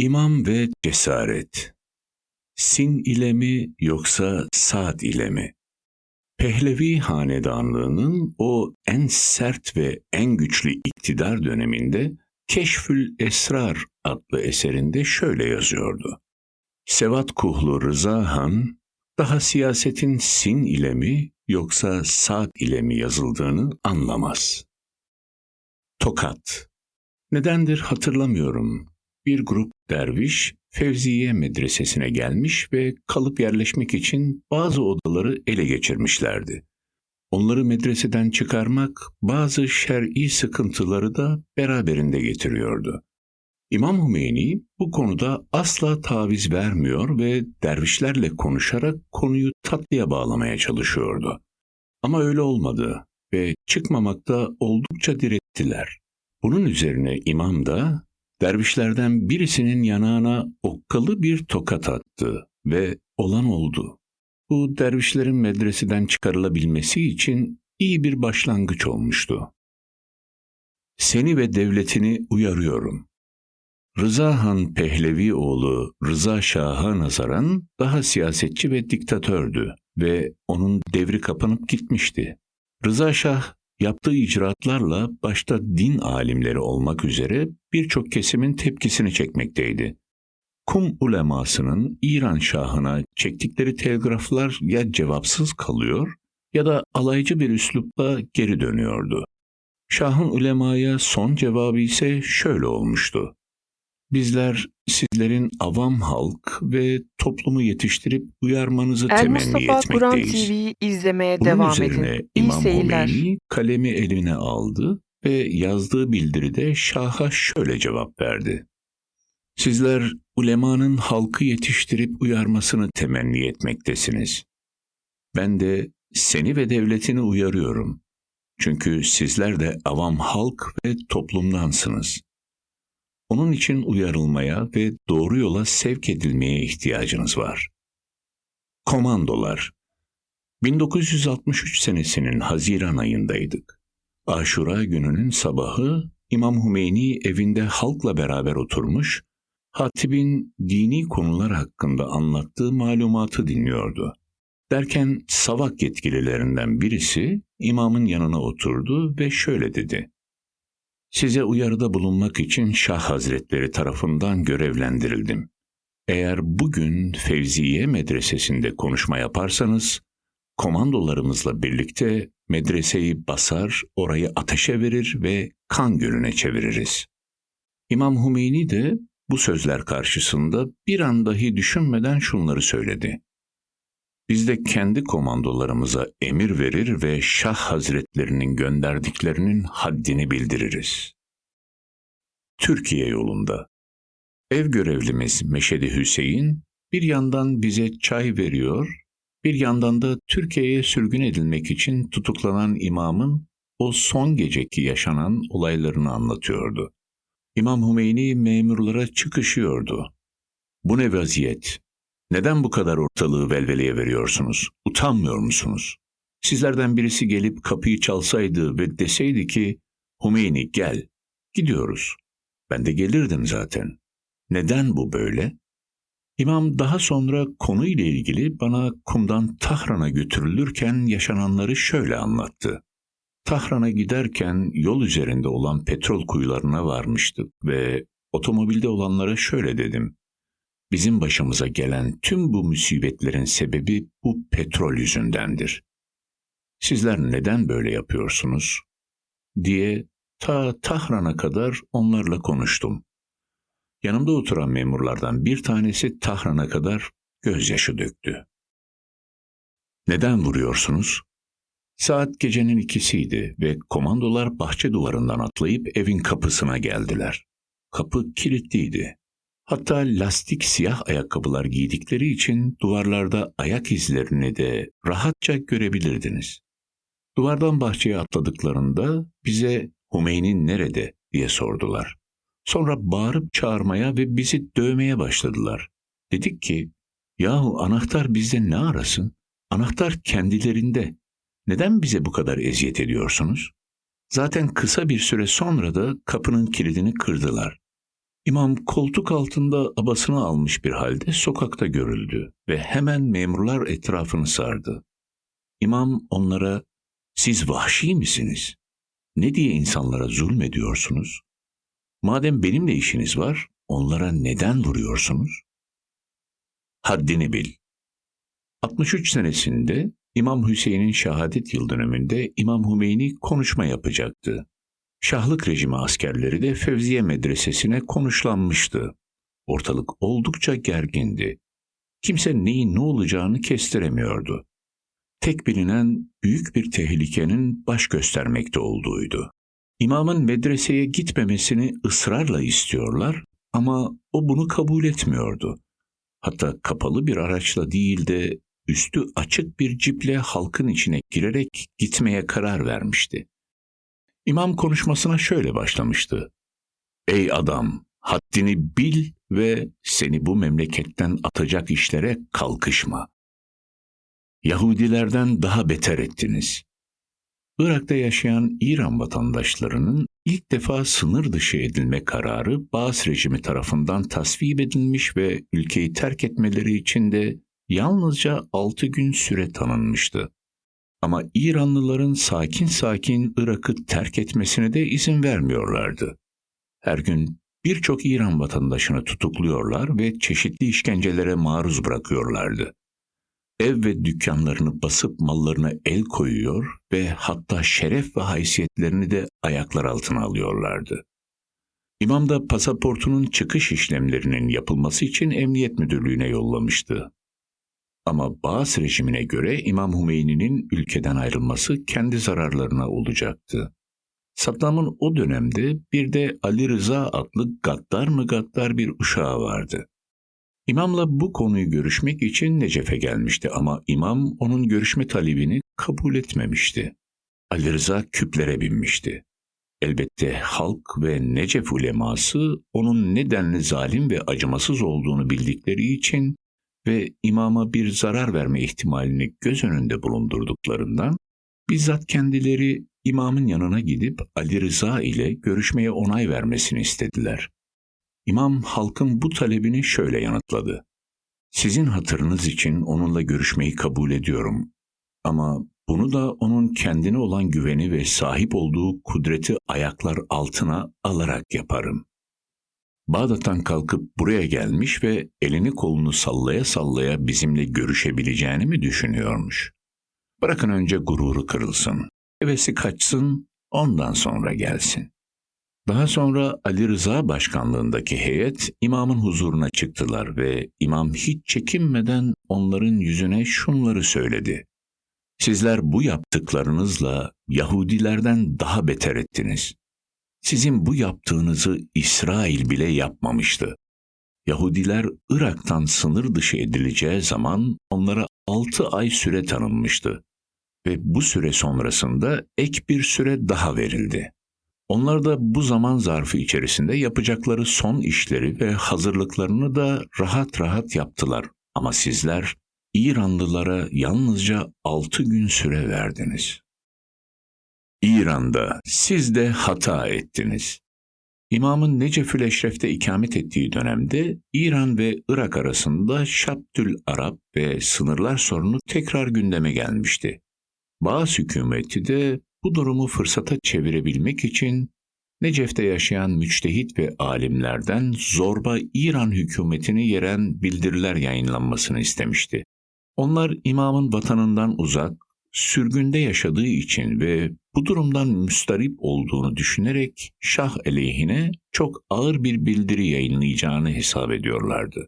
İmam ve cesaret. Sin ile mi yoksa Sa'd ile mi? Pehlevi hanedanlığının o en sert ve en güçlü iktidar döneminde Keşfül Esrar adlı eserinde şöyle yazıyordu. Sevat Kuhlu Rıza Han, daha siyasetin Sin ile mi yoksa Sa'd ile mi yazıldığını anlamaz. Tokat Nedendir hatırlamıyorum. Bir grup derviş Fevziye medresesine gelmiş ve kalıp yerleşmek için bazı odaları ele geçirmişlerdi. Onları medreseden çıkarmak bazı şer'i sıkıntıları da beraberinde getiriyordu. İmam Hümeyni bu konuda asla taviz vermiyor ve dervişlerle konuşarak konuyu tatlıya bağlamaya çalışıyordu. Ama öyle olmadı ve çıkmamakta oldukça direttiler. Bunun üzerine imam da dervişlerden birisinin yanağına okkalı bir tokat attı ve olan oldu. Bu dervişlerin medreseden çıkarılabilmesi için iyi bir başlangıç olmuştu. Seni ve devletini uyarıyorum. Rıza Han Pehlevi oğlu Rıza Şah'a nazaran daha siyasetçi ve diktatördü ve onun devri kapanıp gitmişti. Rıza Şah yaptığı icraatlarla başta din alimleri olmak üzere birçok kesimin tepkisini çekmekteydi. Kum ulemasının İran şahına çektikleri telgraflar ya cevapsız kalıyor ya da alaycı bir üslupla geri dönüyordu. Şahın ulemaya son cevabı ise şöyle olmuştu. Bizler sizlerin avam halk ve toplumu yetiştirip uyarmanızı El temenni Mustafa Kur'an etmekteyiz. TV'yi izlemeye Bunun devam üzerine edin. İyi İmam seyirler. Hümeyni kalemi eline aldı ve yazdığı bildiride Şah'a şöyle cevap verdi. Sizler ulemanın halkı yetiştirip uyarmasını temenni etmektesiniz. Ben de seni ve devletini uyarıyorum. Çünkü sizler de avam halk ve toplumdansınız. Onun için uyarılmaya ve doğru yola sevk edilmeye ihtiyacınız var. Komandolar 1963 senesinin Haziran ayındaydık. Aşura gününün sabahı İmam Hümeyni evinde halkla beraber oturmuş, hatibin dini konular hakkında anlattığı malumatı dinliyordu. Derken savak yetkililerinden birisi imamın yanına oturdu ve şöyle dedi. Size uyarıda bulunmak için Şah Hazretleri tarafından görevlendirildim. Eğer bugün Fevziye medresesinde konuşma yaparsanız, komandolarımızla birlikte medreseyi basar, orayı ateşe verir ve kan gölüne çeviririz. İmam Hümeyni de bu sözler karşısında bir an dahi düşünmeden şunları söyledi. Biz de kendi komandolarımıza emir verir ve Şah Hazretlerinin gönderdiklerinin haddini bildiririz. Türkiye yolunda Ev görevlimiz Meşedi Hüseyin bir yandan bize çay veriyor, bir yandan da Türkiye'ye sürgün edilmek için tutuklanan imamın o son geceki yaşanan olaylarını anlatıyordu. İmam Hümeyni memurlara çıkışıyordu. Bu ne vaziyet? Neden bu kadar ortalığı velveleye veriyorsunuz? Utanmıyor musunuz? Sizlerden birisi gelip kapıyı çalsaydı ve deseydi ki Hümeyni gel, gidiyoruz. Ben de gelirdim zaten. Neden bu böyle? İmam daha sonra konuyla ilgili bana kumdan Tahran'a götürülürken yaşananları şöyle anlattı. Tahran'a giderken yol üzerinde olan petrol kuyularına varmıştık ve otomobilde olanlara şöyle dedim. Bizim başımıza gelen tüm bu musibetlerin sebebi bu petrol yüzündendir. Sizler neden böyle yapıyorsunuz? diye ta Tahran'a kadar onlarla konuştum. Yanımda oturan memurlardan bir tanesi Tahran'a kadar gözyaşı döktü. Neden vuruyorsunuz? Saat gecenin ikisiydi ve komandolar bahçe duvarından atlayıp evin kapısına geldiler. Kapı kilitliydi. Hatta lastik siyah ayakkabılar giydikleri için duvarlarda ayak izlerini de rahatça görebilirdiniz. Duvardan bahçeye atladıklarında bize Hümeyni nerede diye sordular. Sonra bağırıp çağırmaya ve bizi dövmeye başladılar. Dedik ki, yahu anahtar bizde ne arasın? Anahtar kendilerinde. Neden bize bu kadar eziyet ediyorsunuz? Zaten kısa bir süre sonra da kapının kilidini kırdılar. İmam koltuk altında abasını almış bir halde sokakta görüldü ve hemen memurlar etrafını sardı. İmam onlara, siz vahşi misiniz? Ne diye insanlara zulmediyorsunuz? Madem benimle işiniz var, onlara neden vuruyorsunuz? Haddini bil. 63 senesinde İmam Hüseyin'in şehadet yıl dönümünde İmam Hümeyni konuşma yapacaktı. Şahlık rejimi askerleri de Fevziye Medresesi'ne konuşlanmıştı. Ortalık oldukça gergindi. Kimse neyin ne olacağını kestiremiyordu. Tek bilinen büyük bir tehlikenin baş göstermekte olduğuydu. İmamın medreseye gitmemesini ısrarla istiyorlar ama o bunu kabul etmiyordu. Hatta kapalı bir araçla değil de üstü açık bir ciple halkın içine girerek gitmeye karar vermişti. İmam konuşmasına şöyle başlamıştı. Ey adam, haddini bil ve seni bu memleketten atacak işlere kalkışma. Yahudilerden daha beter ettiniz. Irak'ta yaşayan İran vatandaşlarının ilk defa sınır dışı edilme kararı Baas rejimi tarafından tasvip edilmiş ve ülkeyi terk etmeleri için de yalnızca 6 gün süre tanınmıştı. Ama İranlıların sakin sakin Irak'ı terk etmesine de izin vermiyorlardı. Her gün birçok İran vatandaşını tutukluyorlar ve çeşitli işkencelere maruz bırakıyorlardı. Ev ve dükkanlarını basıp mallarına el koyuyor ve hatta şeref ve haysiyetlerini de ayaklar altına alıyorlardı. İmam da pasaportunun çıkış işlemlerinin yapılması için emniyet müdürlüğüne yollamıştı. Ama Baas rejimine göre İmam Hümeyni'nin ülkeden ayrılması kendi zararlarına olacaktı. Saddam'ın o dönemde bir de Ali Rıza adlı gaddar mı gaddar bir uşağı vardı. İmamla bu konuyu görüşmek için Necef'e gelmişti ama imam onun görüşme talebini kabul etmemişti. Ali Rıza küplere binmişti. Elbette halk ve Necef uleması onun nedenli zalim ve acımasız olduğunu bildikleri için ve imama bir zarar verme ihtimalini göz önünde bulundurduklarından bizzat kendileri imamın yanına gidip Ali Rıza ile görüşmeye onay vermesini istediler. İmam halkın bu talebini şöyle yanıtladı. Sizin hatırınız için onunla görüşmeyi kabul ediyorum. Ama bunu da onun kendine olan güveni ve sahip olduğu kudreti ayaklar altına alarak yaparım. Bağdat'tan kalkıp buraya gelmiş ve elini kolunu sallaya sallaya bizimle görüşebileceğini mi düşünüyormuş? Bırakın önce gururu kırılsın, hevesi kaçsın, ondan sonra gelsin. Daha sonra Ali Rıza başkanlığındaki heyet imamın huzuruna çıktılar ve imam hiç çekinmeden onların yüzüne şunları söyledi. Sizler bu yaptıklarınızla Yahudilerden daha beter ettiniz. Sizin bu yaptığınızı İsrail bile yapmamıştı. Yahudiler Irak'tan sınır dışı edileceği zaman onlara altı ay süre tanınmıştı ve bu süre sonrasında ek bir süre daha verildi. Onlar da bu zaman zarfı içerisinde yapacakları son işleri ve hazırlıklarını da rahat rahat yaptılar. Ama sizler İranlılara yalnızca altı gün süre verdiniz. İran'da siz de hata ettiniz. İmamın Necefül Eşref'te ikamet ettiği dönemde İran ve Irak arasında Şabtül Arap ve sınırlar sorunu tekrar gündeme gelmişti. Bağız hükümeti de bu durumu fırsata çevirebilmek için Necef'te yaşayan müçtehit ve alimlerden zorba İran hükümetini yeren bildiriler yayınlanmasını istemişti. Onlar imamın vatanından uzak, sürgünde yaşadığı için ve bu durumdan müstarip olduğunu düşünerek Şah aleyhine çok ağır bir bildiri yayınlayacağını hesap ediyorlardı.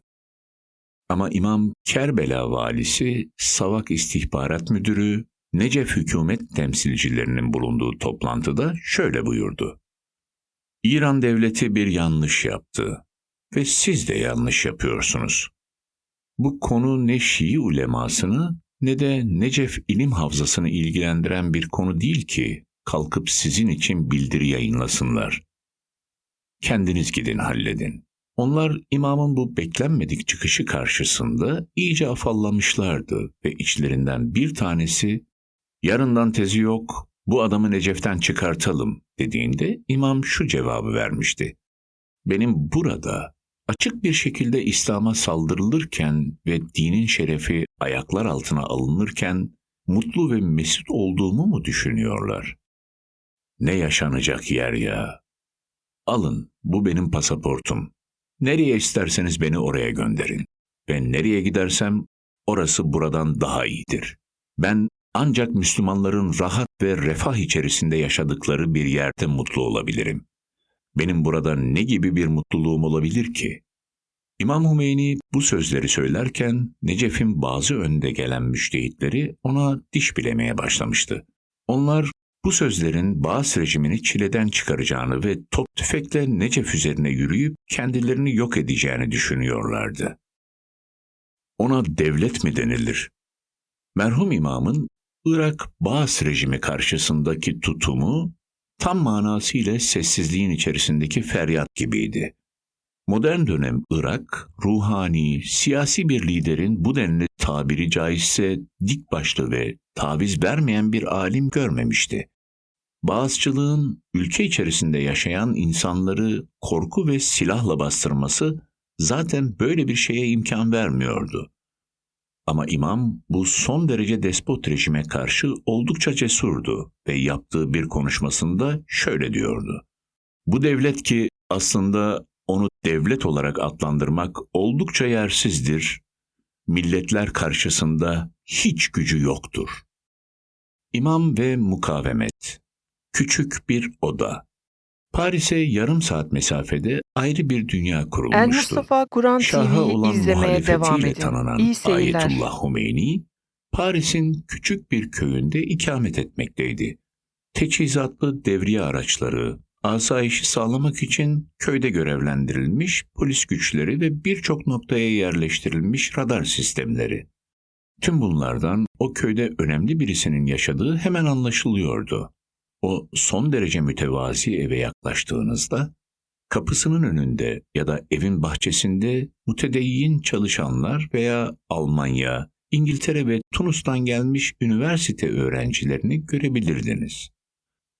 Ama İmam Kerbela valisi, Savak İstihbarat Müdürü, Necef hükümet temsilcilerinin bulunduğu toplantıda şöyle buyurdu. İran devleti bir yanlış yaptı ve siz de yanlış yapıyorsunuz. Bu konu ne Şii ulemasını ne de Necef ilim havzasını ilgilendiren bir konu değil ki kalkıp sizin için bildiri yayınlasınlar. Kendiniz gidin halledin. Onlar imamın bu beklenmedik çıkışı karşısında iyice afallamışlardı ve içlerinden bir tanesi yarından tezi yok bu adamı Necef'ten çıkartalım dediğinde imam şu cevabı vermişti. benim burada açık bir şekilde İslam'a saldırılırken ve dinin şerefi ayaklar altına alınırken mutlu ve mesut olduğumu mu düşünüyorlar? Ne yaşanacak yer ya? Alın, bu benim pasaportum. Nereye isterseniz beni oraya gönderin. Ve nereye gidersem orası buradan daha iyidir. Ben ancak Müslümanların rahat ve refah içerisinde yaşadıkları bir yerde mutlu olabilirim. Benim burada ne gibi bir mutluluğum olabilir ki? İmam Hümeyni bu sözleri söylerken Necef'in bazı önde gelen müştehitleri ona diş bilemeye başlamıştı. Onlar bu sözlerin Bağız rejimini çileden çıkaracağını ve top tüfekle Necef üzerine yürüyüp kendilerini yok edeceğini düşünüyorlardı. Ona devlet mi denilir? Merhum imamın Irak Bağız rejimi karşısındaki tutumu tam manasıyla sessizliğin içerisindeki feryat gibiydi. Modern dönem Irak, ruhani, siyasi bir liderin bu denli tabiri caizse dik başlı ve taviz vermeyen bir alim görmemişti. Bağızçılığın ülke içerisinde yaşayan insanları korku ve silahla bastırması zaten böyle bir şeye imkan vermiyordu. Ama imam bu son derece despot rejime karşı oldukça cesurdu ve yaptığı bir konuşmasında şöyle diyordu. Bu devlet ki aslında onu devlet olarak adlandırmak oldukça yersizdir. Milletler karşısında hiç gücü yoktur. İmam ve mukavemet. Küçük bir oda. Paris'e yarım saat mesafede ayrı bir dünya kurulmuştu. El Mustafa Kur'an TV'yi olan izlemeye devam edin. tanınan İyi seyirler. Ayetullah Humeyni, Paris'in küçük bir köyünde ikamet etmekteydi. Teçhizatlı devriye araçları, asayişi sağlamak için köyde görevlendirilmiş polis güçleri ve birçok noktaya yerleştirilmiş radar sistemleri. Tüm bunlardan o köyde önemli birisinin yaşadığı hemen anlaşılıyordu. O son derece mütevazi eve yaklaştığınızda kapısının önünde ya da evin bahçesinde mütedeyyin çalışanlar veya Almanya, İngiltere ve Tunus'tan gelmiş üniversite öğrencilerini görebilirdiniz.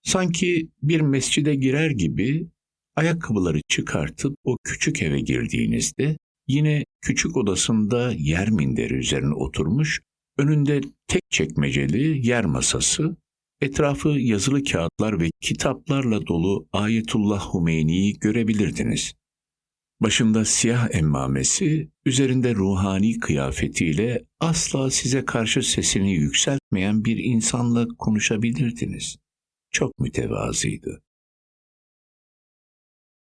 Sanki bir mescide girer gibi ayakkabıları çıkartıp o küçük eve girdiğinizde yine küçük odasında yer minderi üzerine oturmuş, önünde tek çekmeceli yer masası, etrafı yazılı kağıtlar ve kitaplarla dolu Ayetullah Hümeyni'yi görebilirdiniz. Başında siyah emmamesi, üzerinde ruhani kıyafetiyle asla size karşı sesini yükseltmeyen bir insanla konuşabilirdiniz. Çok mütevazıydı.